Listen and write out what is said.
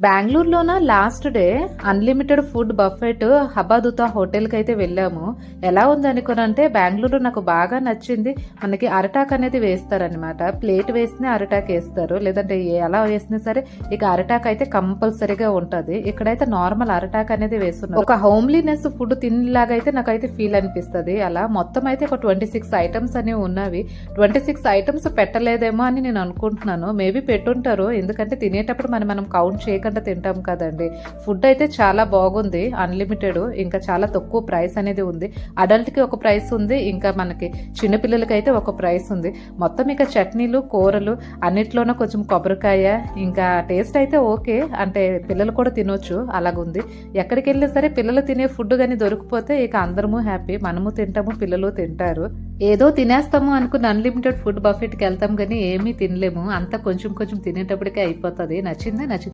బెంగళూరులోన? Last day unlimited food buffet హబాదుతా హోటల్కి అయితే వెళ్ళాము. ఎలా ఉందనుకోనంటే బెంగళూరు నాకు బాగా నచ్చింది. మనకి అరటాక్ అనేది వేస్తారనమాట ప్లేట్ వేసినా అరటాక్ వేస్తారు. లేదంటే ఏ- ఎలా వేసినా సరే ఇక అరటాక్ అయితే కంపల్సరీగా ఉంటుంది. ఇక్కడైతే నార్మల్ అరటాక్ అనేది వేస్తున్నారు. ఒక హోమ్లీనెస్ ఫుడ్ తినేలాగా అయితే నాకైతే ఫీల్ అనిపిస్తుంది. అలా మొత్తం అయితే ఒక ట్వంటీ సిక్స్ ఐటమ్స్ అనేవి ఉన్నవి. ట్వంటీ సిక్స్ ఐటమ్స్ పెట్టలేదేమో అని నేను అనుకుంటున్నాను. మేబీ పెట్టుంటారు. ఎందుకంటే తినేటప్పుడు మనం మనం కౌంట్ చేయకుండా తింటాం కదండి. ఫుడ్ అయితే చాలా బాగుంది అన్లిమిటెడ్ ఇంకా చాలా తక్కువ ప్రైస్ అనేది ఉంది. అడల్ట్కి ఒక ప్రైస్ ఉంది ఇంకా మనకి చిన్నపిల్లలకి అయితే ఒక ప్రైస్ ఉంది. మొత్తం ఇక చట్నీలు కూరలు అన్నిట్లోనూ కొంచెం కొబ్బరికాయ ఇంకా టేస్ట్ అయితే ఓకే. అంటే పిల్లలు కూడా తినొచ్చు అలాగుంది. ఎక్కడికి వెళ్ళినా సరే పిల్లలు తినే ఫుడ్ కానీ దొరికిపోతే ఇక అందరము హ్యాపీ. మనము తింటాము పిల్లలు తింటారు. ఏదో తినేస్తాము అనుకున్న అన్లిమిటెడ్ ఫుడ్ బఫెట్కి వెళ్తాం కానీ ఏమీ తినలేము. అంతా కొంచెం కొంచెం తినేటప్పటికే అయిపోతుంది. నచ్చిందా? నచ్చింది?